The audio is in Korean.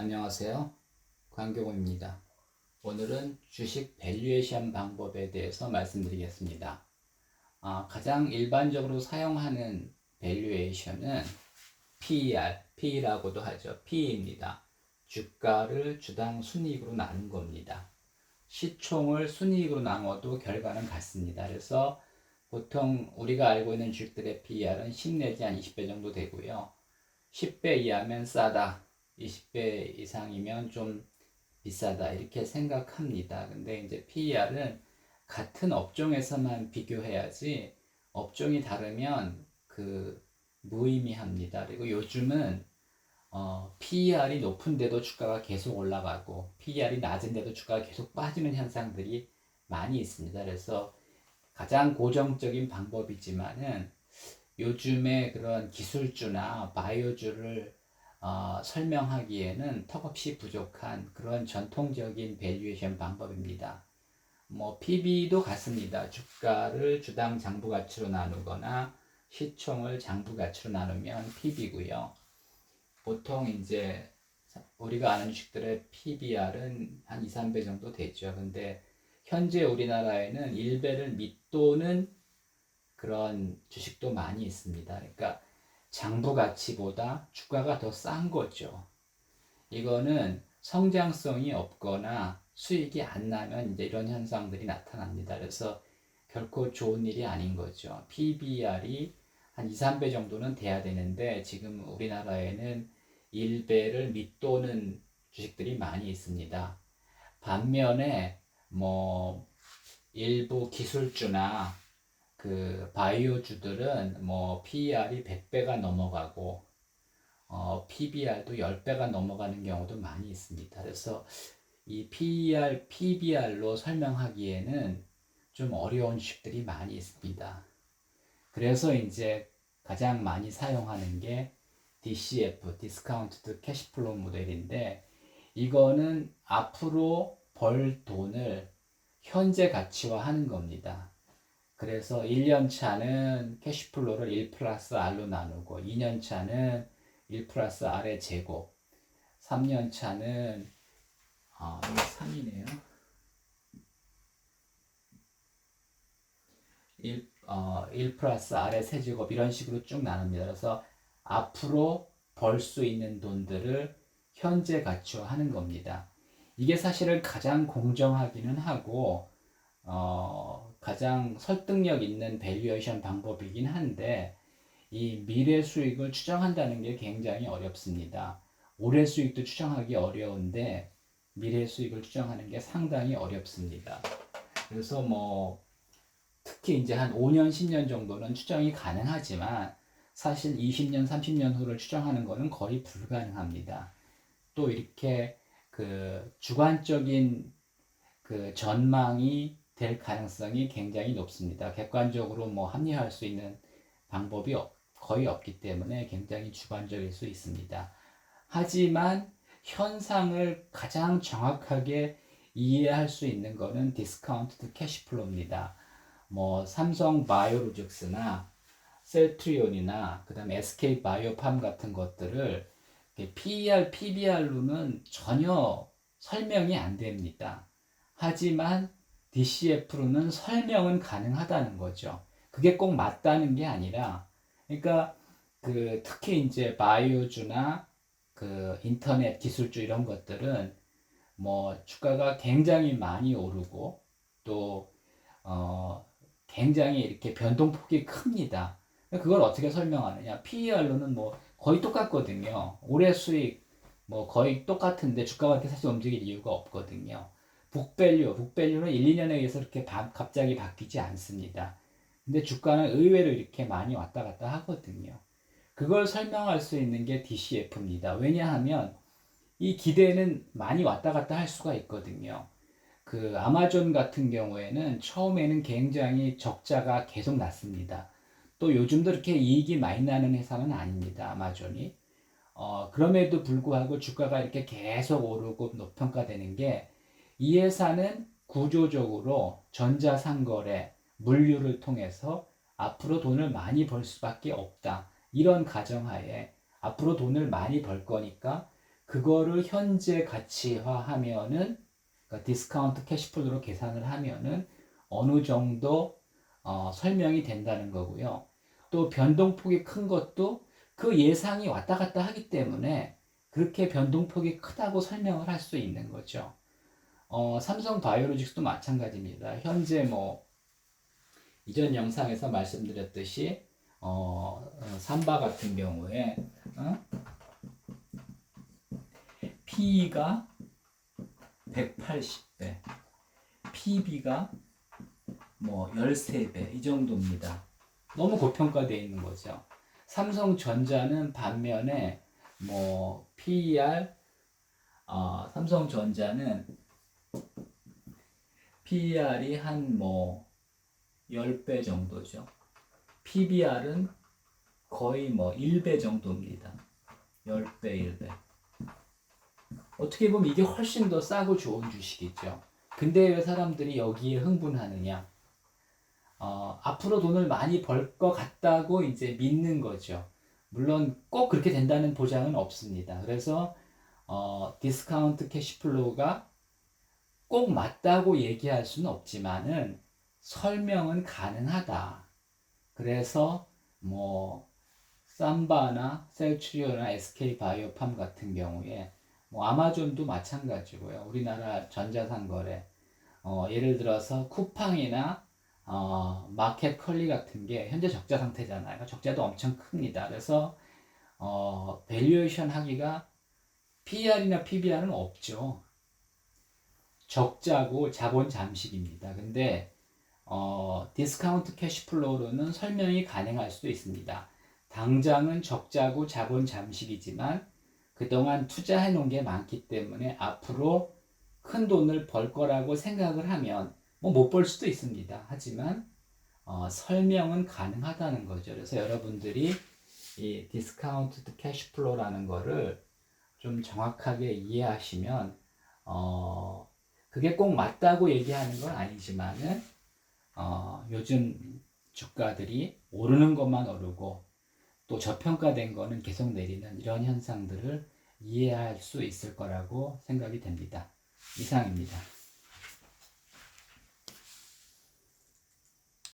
안녕하세요. 광경호입니다. 오늘은 주식 밸류에이션 방법에 대해서 말씀드리겠습니다. 아, 가장 일반적으로 사용하는 밸류에이션은 PER, P라고도 하죠. P입니다. 주가를 주당 순이익으로 나눈 겁니다. 시총을 순이익으로 나눠도 결과는 같습니다. 그래서 보통 우리가 알고 있는 주식들의 PER은 10 내지 한 20배 정도 되고요. 10배 이하면 싸다. 20배 이상이면 좀 비싸다 이렇게 생각합니다. 근데 이제 PER은 같은 업종에서만 비교해야지 업종이 다르면 그 무의미합니다. 그리고 요즘은 어, PER이 높은데도 주가가 계속 올라가고 PER이 낮은데도 주가가 계속 빠지는 현상들이 많이 있습니다. 그래서 가장 고정적인 방법이지만은 요즘에 그런 기술주나 바이오주를 어, 설명하기에는 턱없이 부족한 그런 전통적인 밸류에이션 방법입니다. 뭐 PB도 같습니다. 주가를 주당 장부 가치로 나누거나 시총을 장부 가치로 나누면 PB고요. 보통 이제 우리가 아는 주식들의 PBR은 한 2, 3배 정도 되죠. 근데 현재 우리나라에는 1배를 밑도는 그런 주식도 많이 있습니다. 그러니까 장부 가치보다 주가가 더 싼 거죠. 이거는 성장성이 없거나 수익이 안 나면 이제 이런 현상들이 나타납니다. 그래서 결코 좋은 일이 아닌 거죠. PBR이 한 2, 3배 정도는 돼야 되는데 지금 우리나라에는 1배를 밑도는 주식들이 많이 있습니다. 반면에 뭐 일부 기술주나 그 바이오주들은 뭐 PER이 100배가 넘어가고 어, PBR도 10배가 넘어가는 경우도 많이 있습니다. 그래서 이 PER, PBR로 설명하기에는 좀 어려운 주식들이 많이 있습니다. 그래서 이제 가장 많이 사용하는 게 DCF, 디스카운트드 캐시플로우 모델인데 이거는 앞으로 벌 돈을 현재 가치화 하는 겁니다. 그래서 1년 차는 캐시플로를 1 플러스 R로 나누고 2년 차는 1 플러스 R의 제곱 3년 차는 아, 이게 3이네요. 1, 어, 1 플러스 R의 세제곱 이런 식으로 쭉 나눕니다. 그래서 앞으로 벌 수 있는 돈들을 현재 가치화하는 겁니다. 이게 사실은 가장 공정하기는 하고 어, 가장 설득력 있는 밸류에이션 방법이긴 한데 이 미래 수익을 추정한다는 게 굉장히 어렵습니다. 올해 수익도 추정하기 어려운데 미래 수익을 추정하는 게 상당히 어렵습니다. 그래서 뭐 특히 이제 한 5년, 10년 정도는 추정이 가능하지만 사실 20년, 30년 후를 추정하는 것은 거의 불가능합니다. 또 이렇게 그 주관적인 그 전망이 될 가능성이 굉장히 높습니다. 객관적으로 뭐 합리화할 수 있는 방법이 거의 없기 때문에 굉장히 주관적일 수 있습니다. 하지만 현상을 가장 정확하게 이해할 수 있는 것은 디스카운트 캐시플로우입니다. 뭐 삼성 바이오로직스나 셀트리온이나 그다음에 SK 바이오팜 같은 것들을 PER, PBR로는 전혀 설명이 안 됩니다. 하지만 DCF로는 설명은 가능하다는 거죠. 그게 꼭 맞다는 게 아니라, 그러니까 그 특히 이제 바이오주나 그 인터넷 기술주 이런 것들은 뭐 주가가 굉장히 많이 오르고 또 어 굉장히 이렇게 변동폭이 큽니다. 그걸 어떻게 설명하느냐? PER로는 뭐 거의 똑같거든요. 올해 수익 뭐 거의 똑같은데 주가가 사실 움직일 이유가 없거든요. 북밸류, 북밸류는 1, 2년에 의해서 이렇게 바, 갑자기 바뀌지 않습니다. 근데 주가는 의외로 이렇게 많이 왔다 갔다 하거든요. 그걸 설명할 수 있는 게 DCF입니다. 왜냐하면 이 기대는 많이 왔다 갔다 할 수가 있거든요. 그 아마존 같은 경우에는 처음에는 굉장히 적자가 계속 났습니다. 또 요즘도 이렇게 이익이 많이 나는 회사는 아닙니다. 아마존이. 어, 그럼에도 불구하고 주가가 이렇게 계속 오르고 높평가되는 게 이 회사는 구조적으로 전자상거래, 물류를 통해서 앞으로 돈을 많이 벌 수밖에 없다. 이런 가정하에 앞으로 돈을 많이 벌 거니까 그거를 현재 가치화하면은 그러니까 디스카운트 캐시플로로 계산을 하면은 어느 정도 어, 설명이 된다는 거고요. 또 변동폭이 큰 것도 그 예상이 왔다 갔다 하기 때문에 그렇게 변동폭이 크다고 설명을 할 수 있는 거죠. 어, 삼성 바이오로직스도 마찬가지입니다. 현재 뭐 이전 영상에서 말씀드렸듯이 어, 어, 삼바 같은 경우에 어? PE가 180배, PB가 뭐 13배 이 정도입니다. 너무 고평가되어 있는 거죠. 삼성전자는 반면에 뭐 PER 어, 삼성전자는 PER이 한 뭐 10배 정도죠. PBR은 거의 뭐 1배 정도입니다. 10배, 1배. 어떻게 보면 이게 훨씬 더 싸고 좋은 주식이죠. 근데 왜 사람들이 여기에 흥분하느냐? 어, 앞으로 돈을 많이 벌 것 같다고 이제 믿는 거죠. 물론 꼭 그렇게 된다는 보장은 없습니다. 그래서 어, 디스카운트 캐시플로우가 꼭 맞다고 얘기할 수는 없지만은 설명은 가능하다. 그래서 뭐 삼바나 셀츄리오나 SK 바이오팜 같은 경우에 뭐 아마존도 마찬가지고요. 우리나라 전자상거래 어, 예를 들어서 쿠팡이나 어, 마켓 컬리 같은 게 현재 적자 상태잖아요. 적자도 엄청 큽니다. 그래서 어, 밸류에이션 하기가 PER이나 PBR은 없죠. 적자고 자본 잠식입니다. 근데 어, 디스카운트 캐시플로우로는 설명이 가능할 수도 있습니다. 당장은 적자고 자본 잠식이지만 그동안 투자해 놓은 게 많기 때문에 앞으로 큰 돈을 벌 거라고 생각을 하면 뭐 못 벌 수도 있습니다. 하지만 어, 설명은 가능하다는 거죠. 그래서 여러분들이 이 디스카운트 캐시플로우라는 거를 좀 정확하게 이해하시면 어, 그게 꼭 맞다고 얘기하는 건 아니지만은 어, 요즘 주가들이 오르는 것만 오르고 또 저평가된 거는 계속 내리는 이런 현상들을 이해할 수 있을 거라고 생각이 됩니다. 이상입니다.